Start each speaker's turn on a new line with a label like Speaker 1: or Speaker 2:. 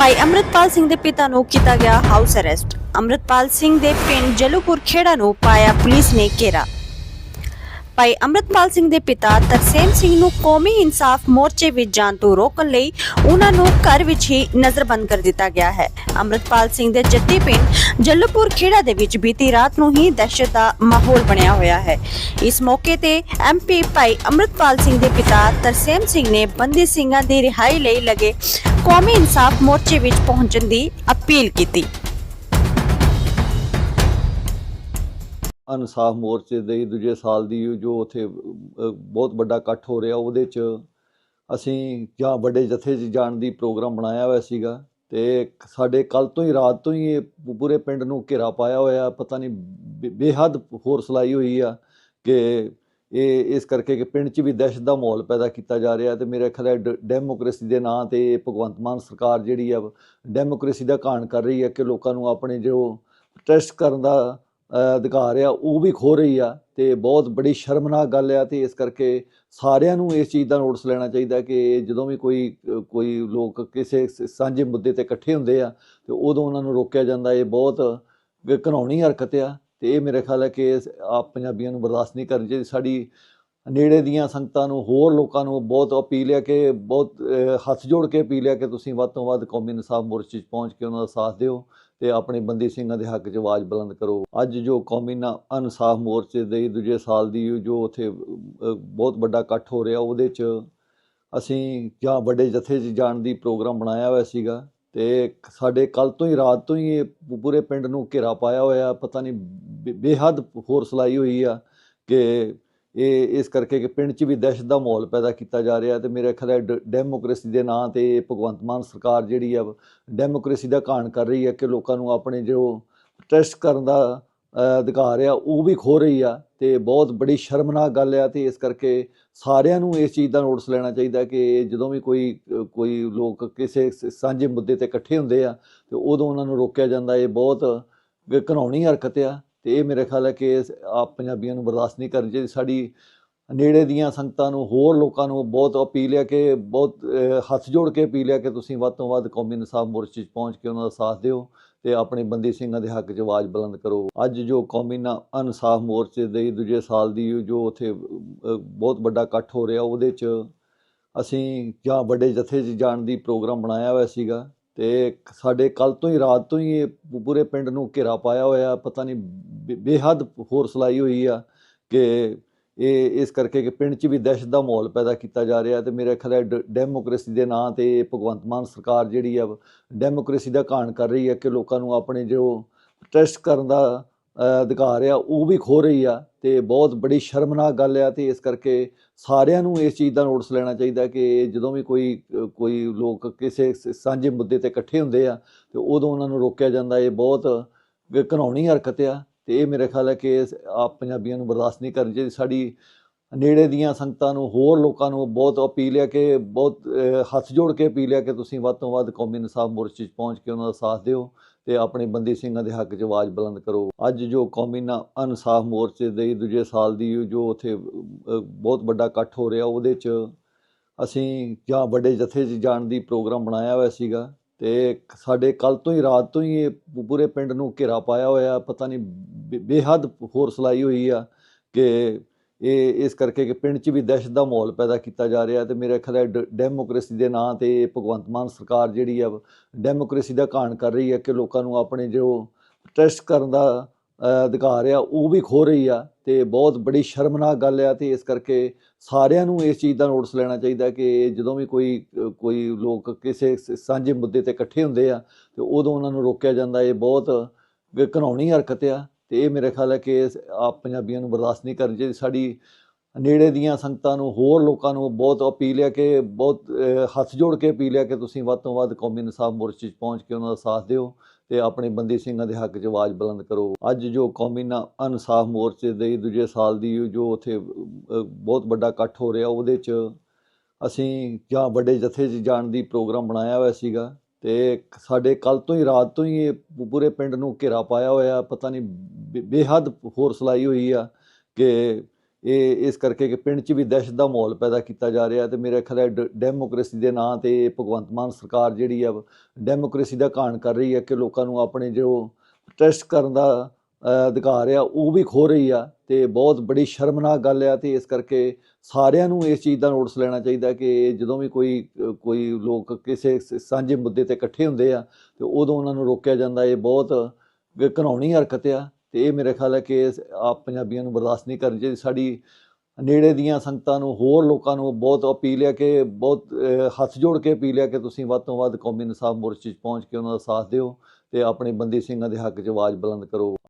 Speaker 1: ਭਾਈ ਅੰਮ੍ਰਿਤਪਾਲ ਸਿੰਘ ਦੇ ਪਿਤਾ ਨੂੰ ਕੀਤਾ ਗਿਆ ਹਾਊਸ ਅਰੈਸਟ। ਅੰਮ੍ਰਿਤਪਾਲ ਸਿੰਘ ਦੇ ਪਿੰਡ ਜਲੂਪੁਰ ਖੇੜਾ ਨੂੰ ਪਾਇਆ ਪੁਲਿਸ ਨੇ ਘੇਰਾ। ਭਾਈ ਅੰਮ੍ਰਿਤਪਾਲ ਸਿੰਘ ਦੇ ਪਿਤਾ ਤਰਸੇਮ ਸਿੰਘ ਨੂੰ ਕੌਮੀ ਇਨਸਾਫ ਮੋਰਚੇ ਵਿੱਚ ਜਾਣ ਤੋਂ ਰੋਕਣ ਲਈ ਉਹਨਾਂ ਨੂੰ ਘਰ ਵਿੱਚ ਹੀ ਨਜ਼ਰਬੰਦ ਕਰ ਦਿੱਤਾ ਗਿਆ ਹੈ। ਅੰਮ੍ਰਿਤਪਾਲ ਸਿੰਘ ਦੇ ਜੱਦੀ ਪਿੰਡ ਜੱਲੂਪੁਰ ਖੇੜਾ ਦੇ ਵਿੱਚ ਬੀਤੀ ਰਾਤ ਨੂੰ ਹੀ ਦਹਿਸ਼ਤ ਦਾ ਮਾਹੌਲ ਬਣਿਆ ਹੋਇਆ ਹੈ। ਇਸ ਮੌਕੇ ਤੇ ਐਮਪੀ ਭਾਈ ਅੰਮ੍ਰਿਤਪਾਲ ਸਿੰਘ ਦੇ ਪਿਤਾ ਤਰਸੇਮ ਸਿੰਘ ਨੇ ਬੰਦੀ ਸਿੰਘਾਂ ਦੀ ਰਿਹਾਈ ਲਈ ਲਗੇ ਕੌਮੀ ਇਨਸਾਫ ਮੋਰਚੇ ਵਿੱਚ ਪਹੁੰਚਣ ਦੀ ਅਪੀਲ ਕੀਤੀ।
Speaker 2: ਇਨਸਾਫ ਮੋਰਚੇ ਦੇ ਦੂਜੇ ਸਾਲ ਦੀ ਜੋ ਉੱਥੇ ਬਹੁਤ ਵੱਡਾ ਇਕੱਠ ਹੋ ਰਿਹਾ, ਉਹਦੇ 'ਚ ਅਸੀਂ ਜਾਂ ਵੱਡੇ ਜਥੇ 'ਚ ਜਾਣ ਦੀ ਪ੍ਰੋਗਰਾਮ ਬਣਾਇਆ ਹੋਇਆ ਸੀਗਾ ਤੇ ਸਾਡੇ ਕੱਲ ਤੋਂ ਹੀ, ਰਾਤ ਤੋਂ ਹੀ ਇਹ ਪੂਰੇ ਪਿੰਡ ਨੂੰ ਘੇਰਾ ਪਾਇਆ ਹੋਇਆ, ਪਤਾ ਨਹੀਂ ਬੇ- ਬੇਹੱਦ ਫੋਰਸ ਲਾਈ ਹੋਈ ਆ ਕਿ ਇਹ, ਇਸ ਕਰਕੇ ਕਿ ਪਿੰਡ 'ਚ ਵੀ ਦਹਿਸ਼ਤ ਦਾ ਮਾਹੌਲ ਪੈਦਾ ਕੀਤਾ ਜਾ ਰਿਹਾ ਤੇ ਮੇਰੇ ਖਿਆਲ ਹੈ ਡ- ਡੈਮੋਕ੍ਰੇਸੀ ਦੇ ਨਾਂ ਤੇ ਭਗਵੰਤ ਮਾਨ ਸਰਕਾਰ ਜਿਹੜੀ ਆ, ਡੈਮੋਕ੍ਰੇਸੀ ਦਾ ਘਾਣ ਕਰ ਰਹੀ ਹੈ ਕਿ ਲੋਕਾਂ ਨੂੰ ਆਪਣੇ ਜੋ ਟੈਸਟ ਕਰਨ ਦਾ ਅਧਿਕਾਰ ਆ, ਉਹ ਵੀ ਖੋ ਰਹੀ ਆ ਤੇ ਬਹੁਤ ਬੜੀ ਸ਼ਰਮਨਾਕ ਗੱਲ ਆ ਤੇ ਇਸ ਕਰਕੇ ਸਾਰਿਆਂ ਨੂੰ ਇਸ ਚੀਜ਼ ਦਾ ਨੋਟਿਸ ਲੈਣਾ ਚਾਹੀਦਾ ਕਿ ਜਦੋਂ ਵੀ ਕੋਈ ਕੋਈ ਲੋਕ ਕਿਸੇ ਸਾਂਝੇ ਮੁੱਦੇ ਤੇ ਇਕੱਠੇ ਹੁੰਦੇ ਆ ਤੇ ਉਦੋਂ ਉਹਨਾਂ ਨੂੰ ਰੋਕਿਆ ਜਾਂਦਾ, ਇਹ ਬਹੁਤ ਘਿਨਾਉਣੀ ਹਰਕਤ ਆ ਤੇ ਇਹ ਮੇਰੇ ਖਿਆਲ ਹੈ ਕਿ ਆਪ ਪੰਜਾਬੀਆਂ ਨੂੰ ਬਰਦਾਸ਼ਤ ਨਹੀਂ ਕਰਨੀ ਚਾਹੀਦੀ ਸਾਡੀ ਨੇੜੇ ਦੀਆਂ ਸੰਗਤਾਂ ਨੂੰ, ਹੋਰ ਲੋਕਾਂ ਨੂੰ ਬਹੁਤ ਅਪੀਲ ਹੈ ਕਿ ਬਹੁਤ ਹੱਥ ਜੋੜ ਕੇ ਅਪੀਲ ਹੈ ਕਿ ਤੁਸੀਂ ਵੱਧ ਤੋਂ ਵੱਧ ਕੌਮੀ ਇਨਸਾਫ ਮੋਰਚੇ 'ਚ ਪਹੁੰਚ ਕੇ ਉਹਨਾਂ ਦਾ ਸਾਥ ਦਿਓ ਤੇ ਆਪਣੇ ਬੰਦੀ ਸਿੰਘਾਂ ਦੇ ਹੱਕ 'ਚ ਆਵਾਜ਼ ਬੁਲੰਦ ਕਰੋ। ਅੱਜ ਜੋ ਕੌਮੀ ਨਾ- ਇਨਸਾਫ ਮੋਰਚੇ ਦੇ ਦੂਜੇ ਸਾਲ ਦੀ ਜੋ ਉੱਥੇ ਬਹੁਤ ਵੱਡਾ ਇਕੱਠ ਹੋ ਰਿਹਾ, ਉਹਦੇ 'ਚ ਅਸੀਂ ਜਾਂ ਵੱਡੇ ਜਥੇ 'ਚ ਜਾਣ ਦੀ ਪ੍ਰੋਗਰਾਮ ਬਣਾਇਆ ਹੋਇਆ ਸੀਗਾ ਤੇ ਸਾਡੇ ਕੱਲ ਤੋਂ ਹੀ, ਰਾਤ ਤੋਂ ਹੀ ਇਹ ਪੂਰੇ ਪਿੰਡ ਨੂੰ ਘੇਰਾ ਪਾਇਆ ਹੋਇਆ, ਪਤਾ ਨਹੀਂ ਬੇ- ਬੇਹੱਦ ਫੋਰਸ ਲਾਈ ਹੋਈ ਆ ਕਿ ਇਹ, ਇਸ ਕਰਕੇ ਕਿ ਪਿੰਡ 'ਚ ਵੀ ਦਹਿਸ਼ਤ ਦਾ ਮਾਹੌਲ ਪੈਦਾ ਕੀਤਾ ਜਾ ਰਿਹਾ ਤੇ ਮੇਰੇ ਖਿਆਲ ਹੈ ਡ- ਡੈਮੋਕ੍ਰੇਸੀ ਦੇ ਨਾਂ ਤੇ ਭਗਵੰਤ ਮਾਨ ਸਰਕਾਰ ਜਿਹੜੀ ਆ, ਡੈਮੋਕ੍ਰੇਸੀ ਦਾ ਘਾਣ ਕਰ ਰਹੀ ਹੈ ਕਿ ਲੋਕਾਂ ਨੂੰ ਆਪਣੇ ਜੋ ਪ੍ਰੋਟੈਸਟ ਕਰਨ ਦਾ ਅਧਿਕਾਰ ਆ, ਉਹ ਵੀ ਖੋ ਰਹੀ ਆ ਤੇ ਬਹੁਤ ਬੜੀ ਸ਼ਰਮਨਾਕ ਗੱਲ ਆ ਤੇ ਇਸ ਕਰਕੇ ਸਾਰਿਆਂ ਨੂੰ ਇਸ ਚੀਜ਼ ਦਾ ਨੋਟਿਸ ਲੈਣਾ ਚਾਹੀਦਾ ਕਿ ਜਦੋਂ ਵੀ ਕੋਈ ਕੋਈ ਲੋਕ ਕਿਸੇ ਸਾਂਝੇ ਮੁੱਦੇ ਤੇ ਇਕੱਠੇ ਹੁੰਦੇ ਆ ਤੇ ਉਦੋਂ ਉਹਨਾਂ ਨੂੰ ਰੋਕਿਆ ਜਾਂਦਾ, ਇਹ ਬਹੁਤ ਘਿਨਾਉਣੀ ਹਰਕਤ ਆ। ਤੇ ਇਹ ਮੇਰੇ ਖਿਆਲ ਹੈ ਕਿ ਆਪ ਪੰਜਾਬੀਆਂ ਨੂੰ ਬਰਦਾਸ਼ਤ ਨਹੀਂ ਕਰਨੀ ਚਾਹੀਦੀ। ਸਾਡੀ ਨੇੜੇ ਦੀਆਂ ਸੰਗਤਾਂ ਨੂੰ, ਹੋਰ ਲੋਕਾਂ ਨੂੰ ਬਹੁਤ ਅਪੀਲ ਹੈ ਕਿ ਬਹੁਤ ਹੱਥ ਜੋੜ ਕੇ ਅਪੀਲ ਹੈ ਕਿ ਤੁਸੀਂ ਵੱਧ ਤੋਂ ਵੱਧ ਕੌਮੀ ਇਨਸਾਫ ਮੋਰਚੇ 'ਚ ਪਹੁੰਚ ਕੇ ਉਹਨਾਂ ਦਾ ਸਾਥ ਦਿਓ ਤੇ ਆਪਣੇ ਬੰਦੀ ਸਿੰਘਾਂ ਦੇ ਹੱਕ 'ਚ ਆਵਾਜ਼ ਬੁਲੰਦ ਕਰੋ। ਅੱਜ ਜੋ ਕੌਮੀ ਇਨਸਾਫ ਮੋਰਚੇ ਦੇ ਦੂਜੇ ਸਾਲ ਦੀ ਜੋ ਉੱਥੇ ਬਹੁਤ ਵੱਡਾ ਇਕੱਠ ਹੋ ਰਿਹਾ, ਉਹਦੇ 'ਚ ਅਸੀਂ ਜਾਂ ਵੱਡੇ ਜਥੇ 'ਚ ਜਾਣ ਦੀ ਪ੍ਰੋਗਰਾਮ ਬਣਾਇਆ ਹੋਇਆ ਸੀਗਾ। ਤੇ ਸਾਡੇ ਕੱਲ ਤੋਂ ਹੀ, ਰਾਤ ਤੋਂ ਹੀ ਇਹ ਪੂਰੇ ਪਿੰਡ ਨੂੰ ਘੇਰਾ ਪਾਇਆ ਹੋਇਆ, ਪਤਾ ਨਹੀਂ ਬੇ- ਬੇਹੱਦ ਫੋਰਸ ਲਾਈ ਹੋਈ ਆ ਕਿ ਇਹ, ਇਸ ਕਰਕੇ ਕਿ ਪਿੰਡ 'ਚ ਵੀ ਦਹਿਸ਼ਤ ਦਾ ਮਾਹੌਲ ਪੈਦਾ ਕੀਤਾ ਜਾ ਰਿਹਾ ਤੇ ਮੇਰੇ ਖਿਆਲ ਹੈ ਡ- ਡੈਮੋਕ੍ਰੇਸੀ ਦੇ ਨਾਂ ਤੇ ਇਹ ਭਗਵੰਤ ਮਾਨ ਸਰਕਾਰ ਜਿਹੜੀ ਆ, ਡੈਮੋਕ੍ਰੇਸੀ ਦਾ ਘਾਣ ਕਰ ਰਹੀ ਹੈ ਕਿ ਲੋਕਾਂ ਨੂੰ ਆਪਣੇ ਜੋ ਟੈਸਟ ਕਰਨ ਦਾ ਅਧਿਕਾਰ ਆ, ਉਹ ਵੀ ਖੋ ਰਹੀ ਆ ਤੇ ਬਹੁਤ ਬੜੀ ਸ਼ਰਮਨਾਕ ਗੱਲ ਆ ਤੇ ਇਸ ਕਰਕੇ ਸਾਰਿਆਂ ਨੂੰ ਇਸ ਚੀਜ਼ ਦਾ ਨੋਟਿਸ ਲੈਣਾ ਚਾਹੀਦਾ ਕਿ ਜਦੋਂ ਵੀ ਕੋਈ ਕੋਈ ਲੋਕ ਕਿਸੇ ਸਾਂਝੇ ਮੁੱਦੇ ਤੇ ਇਕੱਠੇ ਹੁੰਦੇ ਆ ਤੇ ਉਦੋਂ ਉਹਨਾਂ ਨੂੰ ਰੋਕਿਆ ਜਾਂਦਾ, ਇਹ ਬਹੁਤ ਘਿਨਾਉਣੀ ਹਰਕਤ ਆ ਤੇ ਇਹ ਮੇਰੇ ਖਿਆਲ ਹੈ ਕਿ ਆਪ ਪੰਜਾਬੀਆਂ ਨੂੰ ਬਰਦਾਸ਼ਤ ਨਹੀਂ ਕਰਨੀ ਚਾਹੀਦੀ। ਸਾਡੀ ਨੇੜੇ ਦੀਆਂ ਸੰਗਤਾਂ ਨੂੰ, ਹੋਰ ਲੋਕਾਂ ਨੂੰ ਬਹੁਤ ਅਪੀਲ ਹੈ ਕਿ, ਬਹੁਤ ਹੱਥ ਜੋੜ ਕੇ ਅਪੀਲ ਹੈ ਕਿ ਤੁਸੀਂ ਵੱਧ ਤੋਂ ਵੱਧ ਕੌਮੀ ਇਨਸਾਫ ਮੋਰਚੇ 'ਚ ਪਹੁੰਚ ਕੇ ਉਹਨਾਂ ਦਾ ਸਾਥ ਦਿਓ ਤੇ ਆਪਣੇ ਬੰਦੀ ਸਿੰਘਾਂ ਦੇ ਹੱਕ 'ਚ ਆਵਾਜ਼ ਬੁਲੰਦ ਕਰੋ। ਅੱਜ ਜੋ ਕੌਮੀ ਨਾ- ਇਨਸਾਫ ਮੋਰਚੇ ਦੇ ਦੂਜੇ ਸਾਲ ਦੀ ਜੋ ਉੱਥੇ ਬਹੁਤ ਵੱਡਾ ਇਕੱਠ ਹੋ ਰਿਹਾ ਉਹਦੇ 'ਚ ਅਸੀਂ ਜਾਂ ਵੱਡੇ ਜਥੇ 'ਚ ਜਾਣ ਦੀ ਪ੍ਰੋਗਰਾਮ ਬਣਾਇਆ ਹੋਇਆ ਸੀਗਾ ਤੇ ਸਾਡੇ ਕੱਲ ਤੋਂ ਹੀ, ਰਾਤ ਤੋਂ ਹੀ ਇਹ ਪੂਰੇ ਪਿੰਡ ਨੂੰ ਘੇਰਾ ਪਾਇਆ ਹੋਇਆ, ਪਤਾ ਨਹੀਂ ਬੇ- ਬੇਹੱਦ ਫੋਰਸ ਲਾਈ ਹੋਈ ਆ ਕਿ ਇਹ ਇਸ ਕਰਕੇ ਕਿ ਪਿੰਡ 'ਚ ਵੀ ਦਹਿਸ਼ਤ ਦਾ ਮਾਹੌਲ ਪੈਦਾ ਕੀਤਾ ਜਾ ਰਿਹਾ ਤੇ ਮੇਰੇ ਖਿਆਲ ਹੈ ਡ- ਡੈਮੋਕ੍ਰੇਸੀ ਦੇ ਨਾਂ ਤੇ ਭਗਵੰਤ ਮਾਨ ਸਰਕਾਰ ਜਿਹੜੀ ਆ, ਡੈਮੋਕ੍ਰੇਸੀ ਦਾ ਘਾਣ ਕਰ ਰਹੀ ਹੈ ਕਿ ਲੋਕਾਂ ਨੂੰ ਆਪਣੇ ਜੋ ਟੈਸਟ ਕਰਨ ਦਾ ਅਧਿਕਾਰ ਆ, ਉਹ ਵੀ ਖੋ ਰਹੀ ਆ ਤੇ ਬਹੁਤ ਬੜੀ ਸ਼ਰਮਨਾਕ ਗੱਲ ਆ ਤੇ ਇਸ ਕਰਕੇ ਸਾਰਿਆਂ ਨੂੰ ਇਸ ਚੀਜ਼ ਦਾ ਨੋਟਿਸ ਲੈਣਾ ਚਾਹੀਦਾ ਕਿ ਜਦੋਂ ਵੀ ਕੋਈ ਕੋਈ ਲੋਕ ਕਿਸੇ ਸਾਂਝੇ ਮੁੱਦੇ ਤੇ ਇਕੱਠੇ ਹੁੰਦੇ ਆ ਤੇ ਉਦੋਂ ਉਹਨਾਂ ਨੂੰ ਰੋਕਿਆ ਜਾਂਦਾ, ਇਹ ਬਹੁਤ ਘਿਨਾਉਣੀ ਹਰਕਤ ਆ। ਤੇ ਇਹ ਮੇਰੇ ਖਿਆਲ ਹੈ ਕਿ ਆਪ ਪੰਜਾਬੀਆਂ ਨੂੰ ਬਰਦਾਸ਼ਤ ਨਹੀਂ ਕਰਨੀ ਚਾਹੀਦੀ। ਸਾਡੀ ਨੇੜੇ ਦੀਆਂ ਸੰਗਤਾਂ ਨੂੰ, ਹੋਰ ਲੋਕਾਂ ਨੂੰ ਬਹੁਤ ਅਪੀਲ ਹੈ ਕਿ ਬਹੁਤ ਹੱਥ ਜੋੜ ਕੇ ਅਪੀਲ ਹੈ ਕਿ ਤੁਸੀਂ ਵੱਧ ਤੋਂ ਵੱਧ ਕੌਮੀ ਇਨਸਾਫ ਮੋਰਚੇ 'ਚ ਪਹੁੰਚ ਕੇ ਉਹਨਾਂ ਦਾ ਸਾਥ ਦਿਓ ਤੇ ਆਪਣੇ ਬੰਦੀ ਸਿੰਘਾਂ ਦੇ ਹੱਕ 'ਚ ਆਵਾਜ਼ ਬੁਲੰਦ ਕਰੋ। ਅੱਜ ਜੋ ਕੌਮੀ ਨਾ- ਇਨਸਾਫ ਮੋਰਚੇ ਦੇ ਦੂਜੇ ਸਾਲ ਦੀ ਜੋ ਉੱਥੇ ਬਹੁਤ ਵੱਡਾ ਇਕੱਠ ਹੋ ਰਿਹਾ, ਉਹਦੇ 'ਚ ਅਸੀਂ ਜਾਂ ਵੱਡੇ ਜਥੇ 'ਚ ਜਾਣ ਦੀ ਪ੍ਰੋਗਰਾਮ ਬਣਾਇਆ ਹੋਇਆ ਸੀਗਾ ਤੇ ਸਾਡੇ ਕੱਲ ਤੋਂ ਹੀ, ਰਾਤ ਤੋਂ ਹੀ ਇਹ ਪੂਰੇ ਪਿੰਡ ਨੂੰ ਘੇਰਾ ਪਾਇਆ ਹੋਇਆ, ਪਤਾ ਨਹੀਂ ਬੇਹੱਦ ਫੋਰਸ ਲਾਈ ਹੋਈ ਆ ਕਿ ਇਹ, ਇਸ ਕਰਕੇ ਕਿ ਪਿੰਡ 'ਚ ਵੀ ਦਹਿਸ਼ਤ ਦਾ ਮਾਹੌਲ ਪੈਦਾ ਕੀਤਾ ਜਾ ਰਿਹਾ ਤੇ ਮੇਰੇ ਖਿਆਲ ਹੈ ਡੈਮੋਕ੍ਰੇਸੀ ਦੇ ਨਾਂ ਤੇ ਭਗਵੰਤ ਮਾਨ ਸਰਕਾਰ ਜਿਹੜੀ ਆ, ਡੈਮੋਕ੍ਰੇਸੀ ਦਾ ਘਾਣ ਕਰ ਰਹੀ ਹੈ ਕਿ ਲੋਕਾਂ ਨੂੰ ਆਪਣੇ ਜੋ ਪ੍ਰੋਟੈਸਟ ਕਰਨ ਦਾ ਅਧਿਕਾਰ ਆ, ਉਹ ਵੀ ਖੋ ਰਹੀ ਆ ਤੇ ਬਹੁਤ ਬੜੀ ਸ਼ਰਮਨਾਕ ਗੱਲ ਆ ਤੇ ਇਸ ਕਰਕੇ ਸਾਰਿਆਂ ਨੂੰ ਇਸ ਚੀਜ਼ ਦਾ ਨੋਟਿਸ ਲੈਣਾ ਚਾਹੀਦਾ ਕਿ ਜਦੋਂ ਵੀ ਕੋਈ ਕੋਈ ਲੋਕ ਕਿਸੇ ਸਾਂਝੇ ਮੁੱਦੇ ਤੇ ਇਕੱਠੇ ਹੁੰਦੇ ਆ ਤੇ ਉਦੋਂ ਉਹਨਾਂ ਨੂੰ ਰੋਕਿਆ ਜਾਂਦਾ, ਇਹ ਬਹੁਤ ਘਿਨਾਉਣੀ ਹਰਕਤ ਆ ਤੇ ਇਹ ਮੇਰੇ ਖਿਆਲ ਹੈ ਕਿ ਆਪ ਪੰਜਾਬੀਆਂ ਨੂੰ ਬਰਦਾਸ਼ਤ ਨਹੀਂ ਕਰਨੀ ਚਾਹੀਦੀ। ਸਾਡੀ ਨੇੜੇ ਦੀਆਂ ਸੰਗਤਾਂ ਨੂੰ, ਹੋਰ ਲੋਕਾਂ ਨੂੰ ਬਹੁਤ ਅਪੀਲ ਹੈ ਕਿ ਬਹੁਤ ਹੱਥ ਜੋੜ ਕੇ ਅਪੀਲ ਹੈ ਕਿ ਤੁਸੀਂ ਵੱਧ ਤੋਂ ਵੱਧ ਕੌਮੀ ਇਨਸਾਫ ਮੋਰਚੇ 'ਚ ਪਹੁੰਚ ਕੇ ਉਹਨਾਂ ਦਾ ਸਾਥ ਦਿਓ ਤੇ ਆਪਣੇ ਬੰਦੀ ਸਿੰਘਾਂ ਦੇ ਹੱਕ 'ਚ ਆਵਾਜ਼ ਬੁਲੰਦ ਕਰੋ।